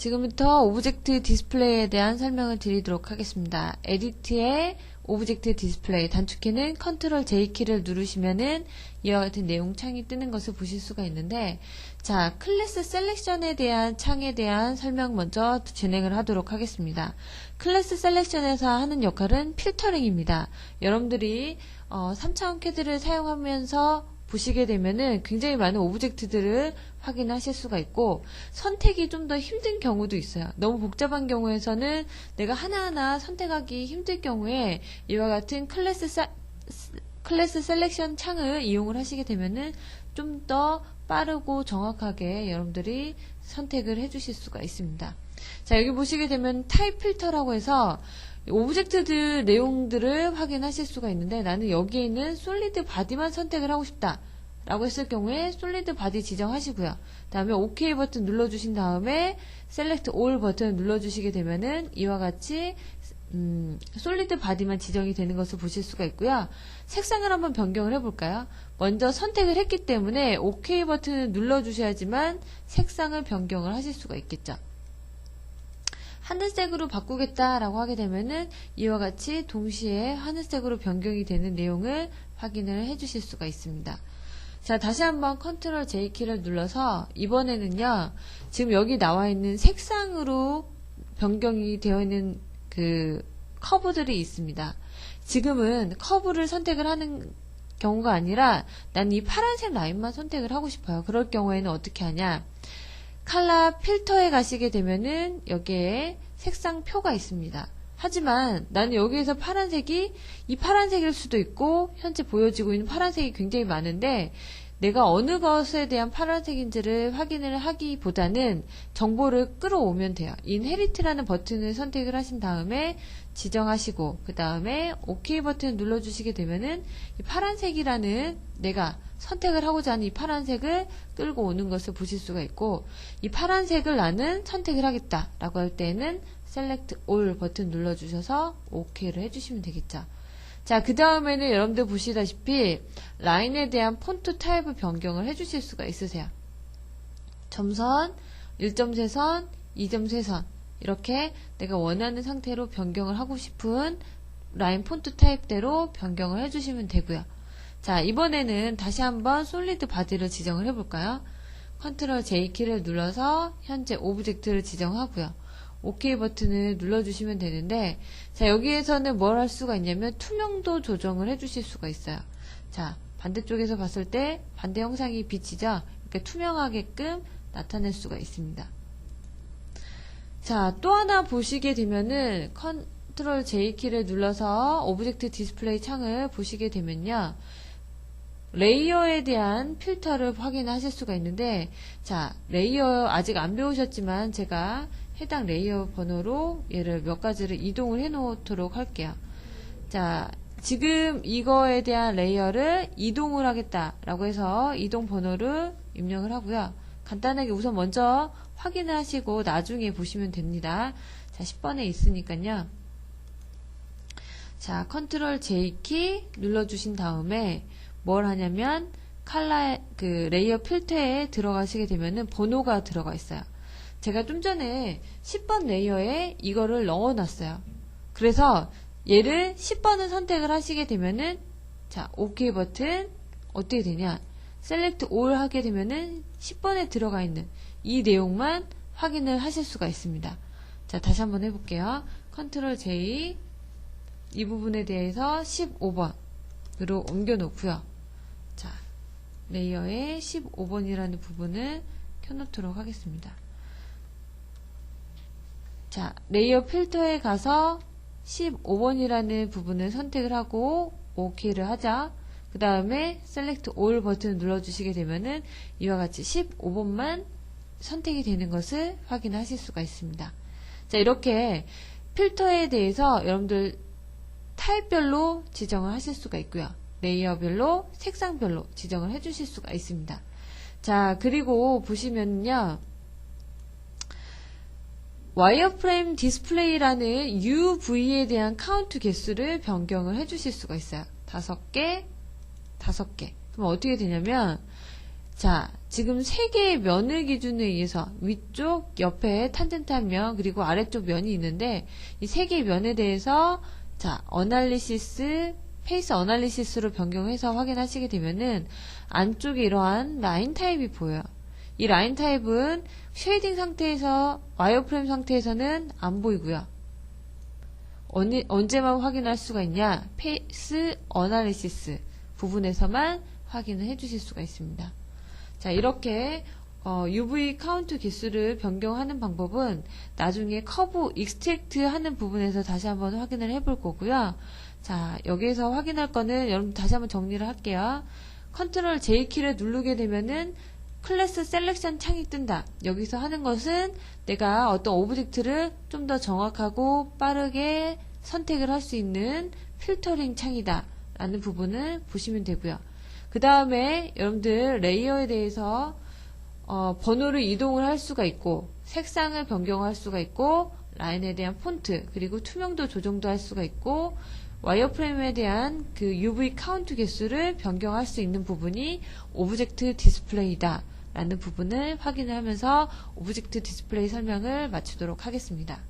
지금부터 오브젝트 디스플레이에 대한 설명을 드리도록 하겠습니다. 에디트의 오브젝트 디스플레이 단축키는 컨트롤 J키를 누르시면은 이와 같은 내용 창이 뜨는 것을 보실 수가 있는데 자 클래스 셀렉션에 대한 창에 대한 설명 먼저 진행을 하도록 하겠습니다. 클래스 셀렉션에서 하는 역할은 필터링입니다. 여러분들이 어, 3차원 캐드를 사용하면서 보시게 되면은 굉장히 많은 오브젝트들을 확인하실 수가 있고 선택이 좀 더 힘든 경우도 있어요. 너무 복잡한 경우에서는 내가 하나하나 선택하기 힘들 경우에 이와 같은 클래스 사, 클래스 셀렉션 창을 이용을 하시게 되면은 좀 더 빠르고 정확하게 여러분들이 선택을 해주실 수가 있습니다. 자 여기 보시게 되면 타입 필터라고 해서 오브젝트들 내용들을 확인하실 수가 있는데 나는 여기에 있는 솔리드 바디만 선택을 하고 싶다. 라고 했을 경우에 솔리드 바디 지정하시고요. 다음에 OK 버튼 눌러주신 다음에 셀렉트 올 버튼 눌러주시게 되면은 이와 같이 음, 솔리드 바디만 지정이 되는 것을 보실 수가 있고요. 색상을 한번 변경을 해볼까요? 먼저 선택을 했기 때문에 OK 버튼을 눌러주셔야지만 색상을 변경을 하실 수가 있겠죠. 하늘색으로 바꾸겠다라고 하게 되면은 이와 같이 동시에 하늘색으로 변경이 되는 내용을 확인을 해 주실 수가 있습니다. 자, 다시 한번 컨트롤 J키를 눌러서 이번에는요, 지금 여기 나와 있는 색상으로 변경이 되어 있는 그 커브들이 있습니다. 지금은 커브를 선택을 하는 경우가 아니라 난 이 파란색 라인만 선택을 하고 싶어요. 그럴 경우에는 어떻게 하냐? 칼라 필터에 가시게 되면은 여기에 색상 표가 있습니다. 하지만 나는 여기에서 파란색이 이 파란색일 수도 있고 현재 보여지고 있는 파란색이 굉장히 많은데 내가 어느 것에 대한 파란색인지를 확인을 하기보다는 정보를 끌어오면 돼요. 인헤리트라는 버튼을 선택을 하신 다음에 지정하시고 그 다음에 OK 버튼 눌러주시게 되면은 이 파란색이라는 내가 선택을 하고자 하는 이 파란색을 끌고 오는 것을 보실 수가 있고 이 파란색을 나는 선택을 하겠다라고 할 때는 Select All 버튼 눌러주셔서 OK를 해주시면 되겠죠. 자, 그 다음에는 여러분들 보시다시피 라인에 대한 폰트 타입을 변경을 해주실 수가 있으세요. 점선, 1점 세선, 2점 세선 이렇게 내가 원하는 상태로 변경을 하고 싶은 라인 폰트 타입대로 변경을 해주시면 되고요. 자, 이번에는 다시 한번 솔리드 바디를 지정을 해볼까요? 컨트롤 J키를 눌러서 현재 오브젝트를 지정하고요. OK 버튼을 눌러주시면 되는데 자 여기에서는 뭘 할 수가 있냐면 투명도 조정을 해주실 수가 있어요. 자 반대쪽에서 봤을 때 반대 형상이 비치죠. 이렇게 투명하게끔 나타낼 수가 있습니다. 자 또 하나 보시게 되면은 컨트롤 J키를 눌러서 오브젝트 디스플레이 창을 보시게 되면요. 레이어에 대한 필터를 확인하실 수가 있는데 자 레이어 아직 안 배우셨지만 제가 해당 레이어 번호로 얘를 몇 가지를 이동을 해 놓도록 할게요. 자, 지금 이거에 대한 레이어를 이동을 하겠다라고 해서 이동 번호를 입력을 하고요. 간단하게 우선 먼저 확인을 하시고 나중에 보시면 됩니다. 자, 10번에 있으니까요. 자, 컨트롤 J키 눌러주신 다음에 뭘 하냐면 칼라 그 레이어 필터에 들어가시게 되면은 번호가 들어가 있어요. 제가 좀 전에 10번 레이어에 이거를 넣어놨어요. 그래서 얘를 10번을 선택을 하시게 되면은 자 OK 버튼 어떻게 되냐 셀렉트 올 하게 되면은 10번에 들어가 있는 이 내용만 확인을 하실 수가 있습니다. 자 다시 한번 해볼게요. 컨트롤 J 이 부분에 대해서 15번으로 옮겨 놓고요. 자 레이어의 15번이라는 부분을 켜놓도록 하겠습니다. 자, 레이어 필터에 가서 15번이라는 부분을 선택을 하고 OK를 하자. 그 다음에 Select All 버튼을 눌러주시게 되면은 이와 같이 15번만 선택이 되는 것을 확인하실 수가 있습니다. 자, 이렇게 필터에 대해서 여러분들 타입별로 지정을 하실 수가 있고요. 레이어별로, 색상별로 지정을 해주실 수가 있습니다. 자, 그리고 보시면요. 와이어프레임 디스플레이라는 UV에 대한 카운트 개수를 변경을 해주실 수가 있어요. 다섯 개, 다섯 개. 그럼 어떻게 되냐면, 자, 지금 세 개의 면을 기준에 의해서 위쪽, 옆에 탄젠트 한 면, 그리고 아래쪽 면이 있는데 이 세 개의 면에 대해서 자, 어널리시스, 페이스 어널리시스로 변경해서 확인하시게 되면은 안쪽에 이러한 라인 타입이 보여요. 이 라인 타입은 쉐이딩 상태에서 와이어프레임 상태에서는 안 보이고요. 언, 언제만 확인할 수가 있냐? 페이스 어널리시스 부분에서만 확인을 해주실 수가 있습니다. 자, 이렇게 어, UV 카운트 개수를 변경하는 방법은 나중에 커브 익스트랙트 하는 부분에서 다시 한번 확인을 해볼 거고요. 자, 여기에서 확인할 거는 여러분 다시 한번 정리를 할게요. 컨트롤 J키를 누르게 되면은 클래스 셀렉션 창이 뜬다. 여기서 하는 것은 내가 어떤 오브젝트를 좀 더 정확하고 빠르게 선택을 할 수 있는 필터링 창이다. 라는 부분을 보시면 되고요. 그 다음에 여러분들 레이어에 대해서 어, 번호를 이동을 할 수가 있고 색상을 변경할 수가 있고 라인에 대한 폰트 그리고 투명도 조정도 할 수가 있고 와이어프레임에 대한 그 UV 카운트 개수를 변경할 수 있는 부분이 오브젝트 디스플레이다 라는 부분을 확인을 하면서 오브젝트 디스플레이 설명을 마치도록 하겠습니다.